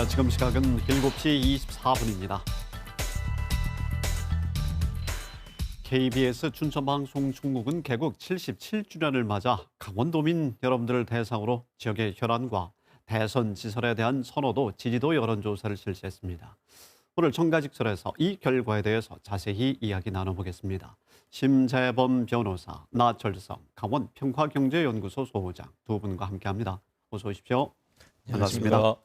자, 지금 시각은 7시 24분입니다. KBS 춘천방송 중국은 개국 77주년을 맞아 강원도민 여러분들을 대상으로 지역의 혈안과 대선 지설에 대한 선호도, 지지도 여론조사를 실시했습니다. 오늘 청가직설에서 이 결과에 대해서 자세히 이야기 나눠보겠습니다. 심재범 변호사, 나철성, 강원 평화경제연구소 소장 두 분과 함께합니다. 어서 오십시오. 반갑습니다.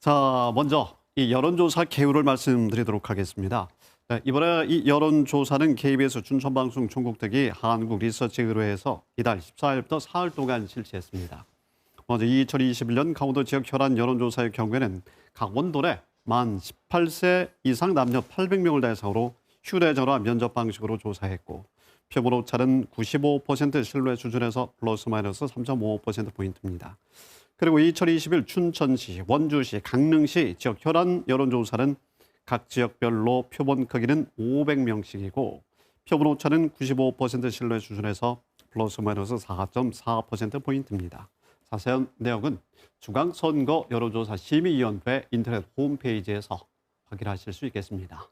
자, 먼저 이 여론조사 개요를 말씀드리도록 하겠습니다. 네, 이번에 이 여론조사는 KBS 춘천방송 전국특위 한국리서치의뢰에서 이달 14일부터 사흘 동안 실시했습니다. 먼저 2021년 강원도 지역 혈안 여론조사의 경우에는 강원도 내 만 18세 이상 남녀 800명을 대상으로 휴대 전화 면접 방식으로 조사했고 표본 오차는 95% 신뢰 수준에서 플러스 마이너스 3.5%포인트입니다. 그리고 2021 춘천시, 원주시, 강릉시 지역 혈안 여론조사는 각 지역별로 표본 크기는 500명씩이고 표본 오차는 95% 신뢰 수준에서 플러스 마이너스 4.4% 포인트입니다. 자세한 내용은 중앙선거 여론조사 심의위원회 인터넷 홈페이지에서 확인하실 수 있겠습니다.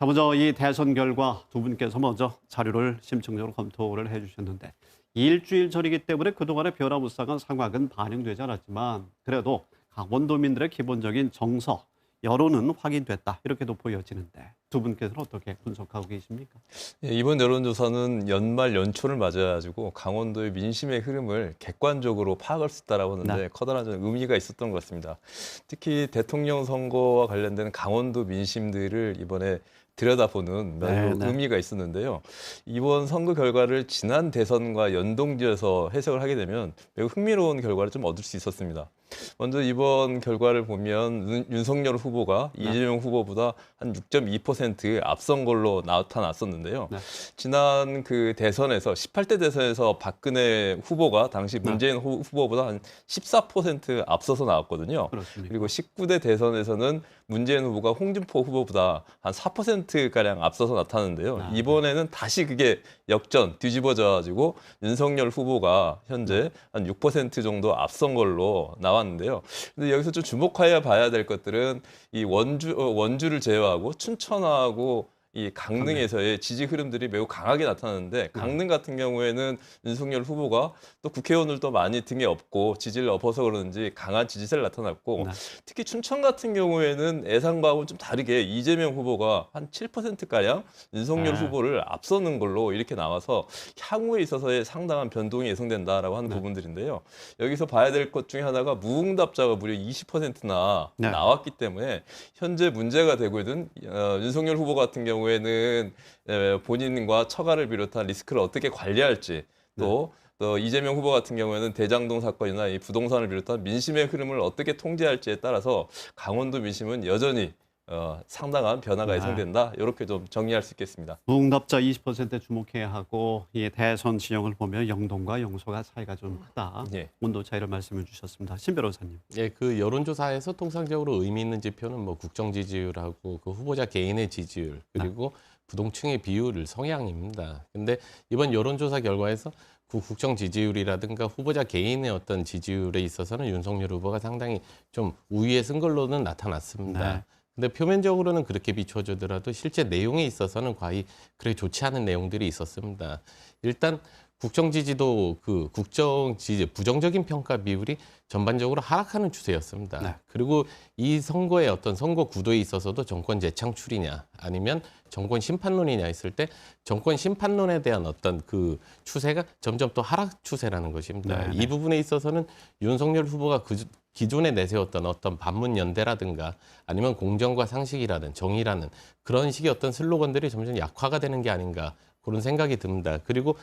자, 먼저 이 대선 결과 두 분께서 먼저 자료를 심층적으로 검토를 해주셨는데 일주일 전이기 때문에 그동안의 변화무쌍한 상황은 반영되지 않았지만 그래도 강원도민들의 기본적인 정서, 여론은 확인됐다 이렇게도 보여지는데 두 분께서는 어떻게 분석하고 계십니까? 예, 이번 여론조사는 연말 연초를 맞아가지고 강원도의 민심의 흐름을 객관적으로 파악할 수 있다라고 하는데 네. 커다란 좀 의미가 있었던 것 같습니다. 특히 대통령 선거와 관련된 강원도 민심들을 이번에 들여다보는 매우 네, 네. 의미가 있었는데요. 이번 선거 결과를 지난 대선과 연동지어서 해석을 하게 되면 매우 흥미로운 결과를 좀 얻을 수 있었습니다. 먼저 이번 결과를 보면 윤- 윤석열 후보가 네. 이재명 후보보다 한 6.2% 앞선 걸로 나타났었는데요. 네. 지난 그 대선에서 18대 대선에서 박근혜 후보가 당시 네. 문재인 후- 후보보다 한 14% 앞서서 나왔거든요. 그렇습니까? 그리고 19대 대선에서는 문재인 후보가 홍준표 후보보다 한 4% 가량 앞서서 나타났는데요. 아, 이번에는 다시 그게 역전 뒤집어져 가지고 윤석열 후보가 현재 한 6% 정도 앞선 걸로 나왔는데요. 근데 여기서 좀 주목하여 봐야 될 것들은 이 원주 어, 원주를 제외하고 춘천하고 이 강릉에서의 지지 흐름들이 매우 강하게 나타나는데 강릉 같은 경우에는 윤석열 후보가 또 국회의원들도 많이 등에 업고 지지를 업어서 그런지 강한 지지세를 나타났고 네. 특히 춘천 같은 경우에는 예상과는 좀 다르게 이재명 후보가 한 7%가량 윤석열 네. 후보를 앞서는 걸로 이렇게 나와서 향후에 있어서의 상당한 변동이 예상된다라고 하는 네. 부분들인데요. 여기서 봐야 될 것 중에 하나가 무응답자가 무려 20%나 네. 나왔기 때문에 현재 문제가 되고 있는 어, 윤석열 후보 같은 경우 에는 에, 본인과 처가를 비롯한 리스크를 어떻게 관리할지 또또 이재명 후보 같은 경우에는 대장동 사건이나 이 부동산을 비롯한 민심의 흐름을 어떻게 통제할지에 따라서 강원도 민심은 여전히 어, 상당한 변화가 네. 예상된다. 이렇게 좀 정리할 수 있겠습니다. 무응답자 20%에 주목해야 하고 이 대선 지형을 보면 영동과 영소가 차이가 좀 크다. 예. 온도 차이를 말씀해 주셨습니다. 신 변호사님. 예, 그 여론조사에서 통상적으로 의미 있는 지표는 뭐 국정 지지율하고 그 후보자 개인의 지지율 그리고 부동층의 비율 성향입니다. 근데 이번 여론조사 결과에서 그 국정 지지율이라든가 후보자 개인의 어떤 지지율에 있어서는 윤석열 후보가 상당히 좀 우위에 쓴 걸로는 나타났습니다. 네. 근데 표면적으로는 그렇게 비춰주더라도 실제 내용에 있어서는 과히 그래 좋지 않은 내용들이 있었습니다. 일단 국정 지지도 그 국정 지지 부정적인 평가 비율이 전반적으로 하락하는 추세였습니다. 네. 그리고 이 선거의 어떤 선거 구도에 있어서도 정권 재창출이냐 아니면 정권 심판론이냐 했을 때 정권 심판론에 대한 어떤 그 추세가 점점 또 하락 추세라는 것입니다. 네, 네. 이 부분에 있어서는 윤석열 후보가 그 기존에 내세웠던 어떤 반문 연대라든가 아니면 공정과 상식이라는 정의라는 그런 식의 어떤 슬로건들이 점점 약화가 되는 게 아닌가 그런 생각이 듭니다. 그리고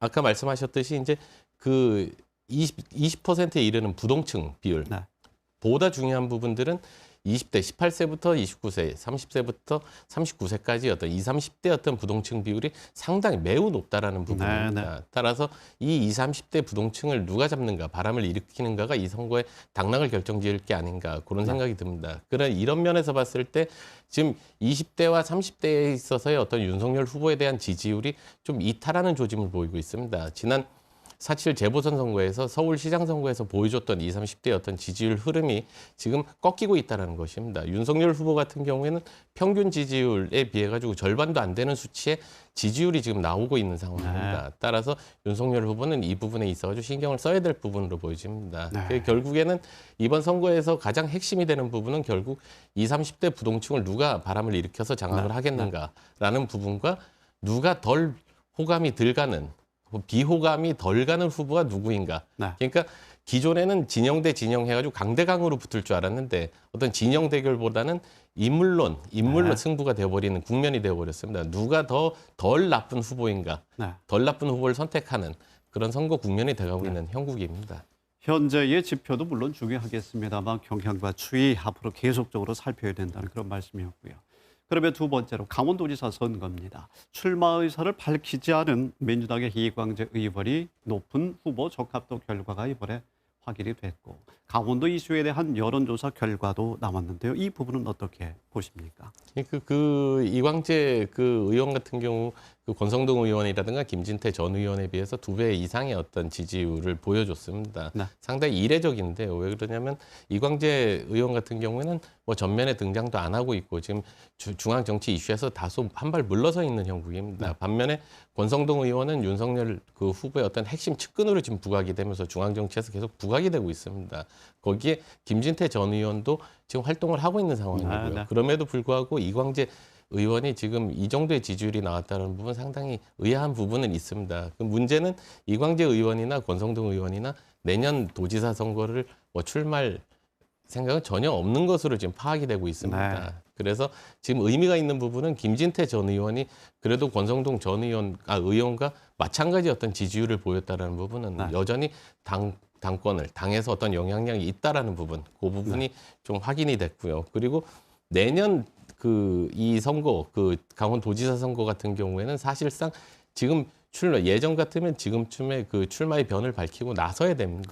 아까 말씀하셨듯이 이제 그 20, 20%에 이르는 부동층 비율 네. 보다 중요한 부분들은 20대 18세부터 29세, 30세부터 39세까지 어떤 20, 30대 어떤 부동층 비율이 상당히 매우 높다라는 부분입니다. 네, 따라서 이 20, 30대 부동층을 누가 잡는가, 바람을 일으키는가가 이 선거의 당락을 결정지을 게 아닌가 그런 생각이 듭니다. 그런 이런 면에서 봤을 때 지금 20대와 30대에 있어서의 어떤 윤석열 후보에 대한 지지율이 좀 이탈하는 조짐을 보이고 있습니다. 지난 사실 재보선 선거에서 서울시장 선거에서 보여줬던 20, 30대의 어떤 지지율 흐름이 지금 꺾이고 있다는 것입니다. 윤석열 후보 같은 경우에는 평균 지지율에 비해 가지고 절반도 안 되는 수치의 지지율이 지금 나오고 있는 상황입니다. 따라서 윤석열 후보는 이 부분에 있어 가지고 신경을 써야 될 부분으로 보여집니다. 네. 그 결국에는 이번 선거에서 가장 핵심이 되는 부분은 결국 20, 30대 부동층을 누가 바람을 일으켜서 장악을 네. 하겠는가라는 부분과 누가 덜 호감이 덜 가는 비호감이 덜 가는 후보가 누구인가. 네. 그러니까 기존에는 진영 대 진영 해가지고 강대강으로 붙을 줄 알았는데 어떤 진영 대결보다는 인물론, 인물로 네. 승부가 되어버리는 국면이 되어버렸습니다. 누가 더 덜 나쁜 후보인가, 네. 덜 나쁜 후보를 선택하는 그런 선거 국면이 돼가고 있는 형국입니다. 현재의 지표도 물론 중요하겠습니다만 경향과 추이 앞으로 계속적으로 살펴야 된다는 그런 말씀이었고요. 그러면 두 번째로 강원도지사 선거입니다. 출마 의사를 밝히지 않은 민주당의 이광재 의원이 높은 후보 적합도 결과가 이번에 확인이 됐고 강원도 이슈에 대한 여론조사 결과도 나왔는데요. 이 부분은 어떻게 보십니까? 그, 그 이광재 그 의원 같은 경우 그 권성동 의원이라든가 김진태 전 의원에 비해서 두 배 이상의 어떤 지지율을 보여줬습니다. 네. 상당히 이례적인데요. 왜 그러냐면 이광재 의원 같은 경우에는 뭐 전면에 등장도 안 하고 있고 지금 주- 중앙 정치 이슈에서 다소 한 발 물러서 있는 형국입니다. 네. 반면에 권성동 의원은 윤석열 그 후보의 어떤 핵심 측근으로 지금 부각이 되면서 중앙 정치에서 계속 부각이 되고 있습니다. 거기에 김진태 전 의원도 지금 활동을 하고 있는 상황이고요. 네, 네. 그럼에도 불구하고 이광재 의원이 지금 이 정도의 지지율이 나왔다는 부분 상당히 의아한 부분은 있습니다. 그 문제는 이광재 의원이나 권성동 의원이나 내년 도지사 선거를 뭐 출마할 생각은 전혀 없는 것으로 지금 파악이 되고 있습니다. 네. 그래서 지금 의미가 있는 부분은 김진태 전 의원이 그래도 권성동 전 의원 아 의원과 마찬가지 어떤 지지율을 보였다라는 부분은 네. 여전히 당 당권을 당에서 어떤 영향력이 있다라는 부분, 그 부분이 네. 좀 확인이 됐고요. 그리고 내년 그 이 선거, 그 강원도지사 선거 같은 경우에는 사실상 지금 출마 예전 같으면 지금쯤에 그 출마의 변을 밝히고 나서야 됩니다.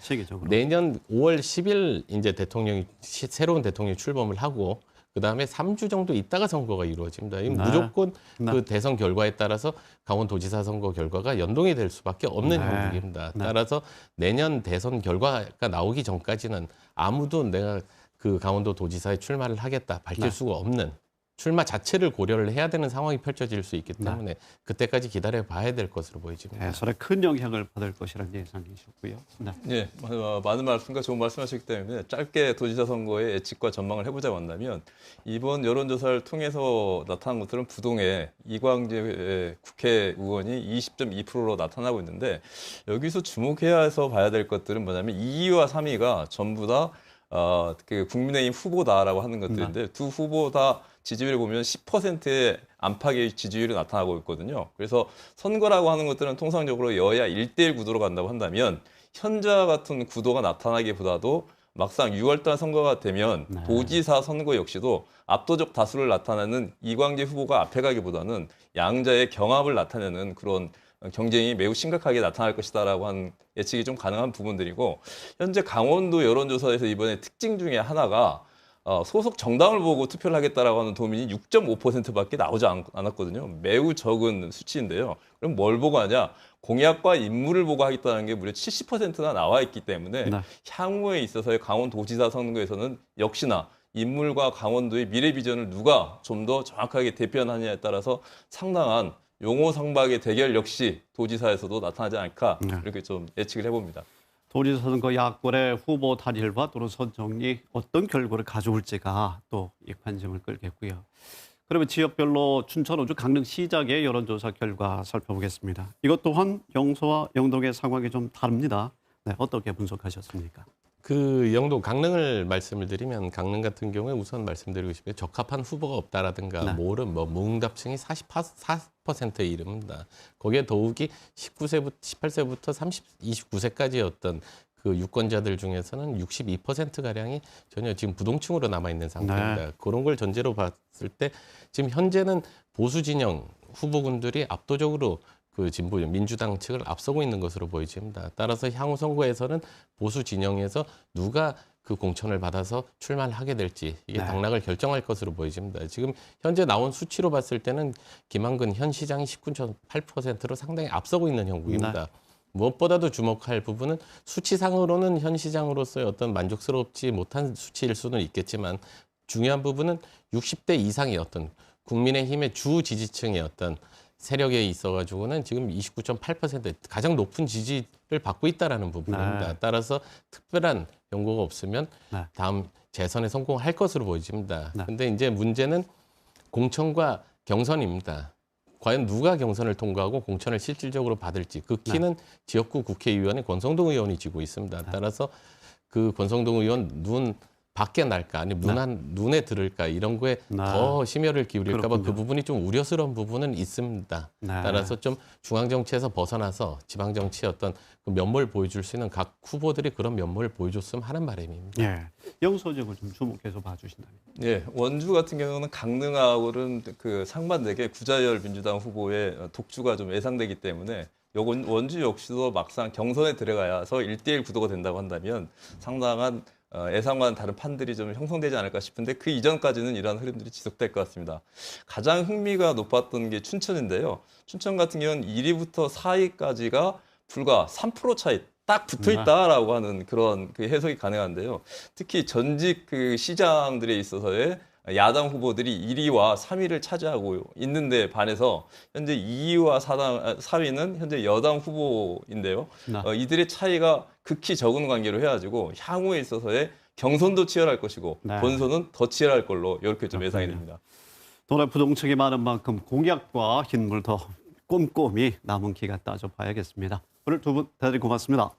세계적으로. 내년 5월 10일 이제 대통령이 시- 새로운 대통령이 출범을 하고 그다음에 3주 정도 있다가 선거가 이루어집니다. 이 네. 무조건 네. 그 대선 결과에 따라서 강원도지사 선거 결과가 연동이 될 수밖에 없는 네. 형국입니다. 네. 따라서 내년 대선 결과가 나오기 전까지는 아무도 내가 그 강원도 도지사에 출마를 하겠다 밝힐 네. 수가 없는 출마 자체를 고려를 해야 되는 상황이 펼쳐질 수 있기 네. 때문에 그때까지 기다려 봐야 될 것으로 보여집니다. 대선에 큰 영향을 받을 것이라는 예상이셨고요. 네. 예, 어, 많은 말씀과 좋은 말씀하셨기 때문에 짧게 도지사 선거의 예측과 전망을 해보자고 한다면 이번 여론조사를 통해서 나타난 것들은 부동의 이광재 국회의원이 20.2%로 나타나고 있는데 여기서 주목해야 해서 봐야 될 것들은 뭐냐면 2위와 3위가 전부 다 어, 그 국민의힘 후보다라고 하는 것들인데 두 후보 다 지지율을 보면 10%의 안팎의 지지율이 나타나고 있거든요. 그래서 선거라고 하는 것들은 통상적으로 여야 1대1 구도로 간다고 한다면 현재와 같은 구도가 나타나기보다도 막상 6월달 선거가 되면 네. 도지사 선거 역시도 압도적 다수를 나타내는 이광재 후보가 앞에 가기보다는 양자의 경합을 나타내는 그런 경쟁이 매우 심각하게 나타날 것이다라고 한 예측이 좀 가능한 부분들이고 현재 강원도 여론조사에서 이번에 특징 중에 하나가 어, 소속 정당을 보고 투표를 하겠다라고 하는 도민이 6.5%밖에 나오지 않, 않았거든요. 매우 적은 수치인데요. 그럼 뭘 보고 하냐? 공약과 인물을 보고 하겠다는 게 무려 70%나 나와 있기 때문에 네. 향후에 있어서의 강원도지사 선거에서는 역시나 인물과 강원도의 미래 비전을 누가 좀 더 정확하게 대표하느냐에 따라서 상당한 용호 상박의 대결 역시 도지사에서도 나타나지 않을까 네. 이렇게 좀 예측을 해봅니다. 도지사 선거 야권의 후보 단일화 또는 선정이 어떤 결과를 가져올지가 또 이 관심을 끌겠고요. 그러면 지역별로 춘천, 호주, 강릉 시장의 여론조사 결과 살펴보겠습니다. 이것 또한 영서와 영동의 상황이 좀 다릅니다. 네, 어떻게 분석하셨습니까? 그 영도 강릉을 말씀을 드리면 강릉 같은 경우에 우선 말씀드리고 싶은 게 적합한 후보가 없다라든가 네. 모름 뭐 무응답층이 44%에 이릅니다. 거기에 더욱이 19세부터 18세부터 30 29세까지였던 그 유권자들 중에서는 62% 가량이 전혀 지금 부동층으로 남아 있는 상태입니다. 그런 걸 전제로 봤을 때 지금 현재는 보수 진영 후보군들이 압도적으로 그 진보 민주당 측을 앞서고 있는 것으로 보여집니다. 따라서 향후 선거에서는 보수 진영에서 누가 그 공천을 받아서 출마를 하게 될지 이게 네. 당락을 결정할 것으로 보여집니다. 지금 현재 나온 수치로 봤을 때는 김한근 현 시장이 19.8%로 상당히 앞서고 있는 형국입니다. 무엇보다도 주목할 부분은 수치상으로는 현 시장으로서의 어떤 만족스럽지 못한 수치일 수는 있겠지만 중요한 부분은 60대 이상의 어떤 국민의힘의 주 지지층의 어떤 세력에 있어가지고는 지금 29.8% 가장 높은 지지를 받고 있다라는 부분입니다. 네. 따라서 특별한 연고가 없으면 네. 다음 재선에 성공할 것으로 보여집니다. 네. 근데 이제 문제는 공천과 경선입니다. 과연 누가 경선을 통과하고 공천을 실질적으로 받을지 그 키는 지역구 국회의원의 권성동 의원이 지고 있습니다. 따라서 그 권성동 의원 눈 밖에 날까 아니 문한 눈에 들을까 이런 거에 네. 더 심혈을 기울일까 봐 그. 부분이 좀 우려스러운 부분은 있습니다. 네. 따라서 좀 중앙 정치에서 벗어나서 지방 정치의 어떤 그 면모를 보여줄 수 있는 각 후보들이 그런 면모를 보여줬으면 하는 바람입니다. 예. 영소적을 좀 주목해서 봐주신다면. 예, 원주 같은 경우는 강릉하고는 그 상반되게 구자열 민주당 후보의 독주가 좀 예상되기 때문에 요건 원주 역시도 막상 경선에 들어가서 1대1 구도가 된다고 한다면 상당한 어, 예상과는 다른 판들이 좀 형성되지 않을까 싶은데 그 이전까지는 이러한 흐름들이 지속될 것 같습니다. 가장 흥미가 높았던 게 춘천인데요. 춘천 같은 경우는 1위부터 4위까지가 불과 3% 차이 딱 붙어 있다라고 하는 그런 그 해석이 가능한데요. 특히 전직 그 시장들에 있어서의 야당 후보들이 1위와 3위를 차지하고 있는데 반해서 현재 2위와 4당, 4위는 현재 여당 후보인데요. 네. 어, 이들의 차이가 극히 적은 관계로 해가지고 향후에 있어서의 경선도 치열할 것이고 네. 본선은 더 치열할 걸로 이렇게 좀 예상이 그렇군요. 됩니다. 돈의 부동층이 많은 만큼 공약과 힘을 더 꼼꼼히 남은 기간 따져봐야겠습니다. 오늘 두 분 대단히 고맙습니다.